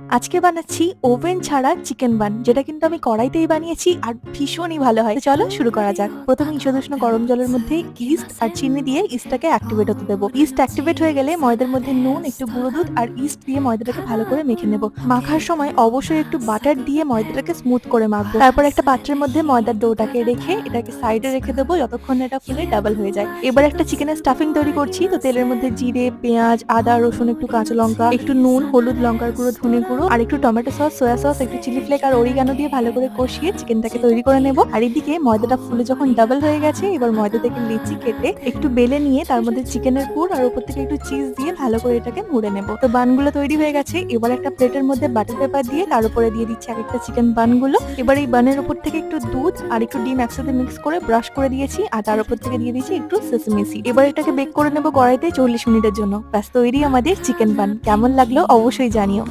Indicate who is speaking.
Speaker 1: আজকে বানাচ্ছি ওভেন ছাড়া চিকেন বান, যেটা কিন্তু আমি কড়াইতেই বানিয়েছি আর ভীষণই ভালো হয়। চলো শুরু করা যাক। প্রথমে ঈষদুষ্ণ গরম জলের মধ্যে ইস্ট আর চিনি দিয়ে ইস্টটাকে অ্যাক্টিভেট হতে দেবো। ইস্ট অ্যাক্টিভেট হয়ে গেলে ময়দার মধ্যে নুন, একটু গুঁড়ো দুধ আর ইস্ট দিয়ে ময়দাটাকে ভালো করে মেখে নেব। মাখার সময় অবশ্যই একটু বাটার দিয়ে ময়দাটাকে স্মুথ করে মাখবো। তারপর একটা পাত্রের মধ্যে ময়দার ডোটাকে রেখে এটাকে সাইডে রেখে দেবো, যতক্ষণ এটা ফুলে ডাবল হয়ে যায়। এবার একটা চিকেনের স্টাফিং তৈরি করছি, তো তেলের মধ্যে জিরে, পেঁয়াজ, আদা, রসুন, একটু কাঁচা লঙ্কা, একটু নুন, হলুদ লঙ্কার গুঁড়ো, ধনে গুঁড়ো, আর একটু টমেটো সস সয়া সস একটু চিলি ফ্লেক আর অরিগানো দিয়ে ভালো করে কষিয়ে চিকেনটাকে তৈরি করে নেব। আর এদিকে ময়দাটা ফুলে যখন ডাবল হয়ে গেছে, এবার ময়দা থেকে লিচি কেটে একটু বেলে নিয়ে তার মধ্যে চিকেনের পুর আর উপর থেকে একটু চিজ দিয়ে ভালো করে এটাকে মুড়ে নেব। তো বানগুলো তৈরি হয়ে গেছে, এবার একটা প্লেটের মধ্যে বাটার পেপার দিয়ে তার উপরে দিয়ে দিচ্ছি এক একটা চিকেন বানগুলো। এবার এই বানের উপর থেকে একটু দুধ আর একটু ডিম একসাথে মিক্স করে ব্রাশ করে দিয়েছি, আর তার উপর থেকে দিয়ে দিয়েছি একটু সেসমিসি এবার এটাকে বেক করে নেব কড়াইতে চল্লিশ মিনিটের জন্য। ব্যাস, তৈরি আমাদের চিকেন বান কেমন লাগল অবশ্যই জানিও।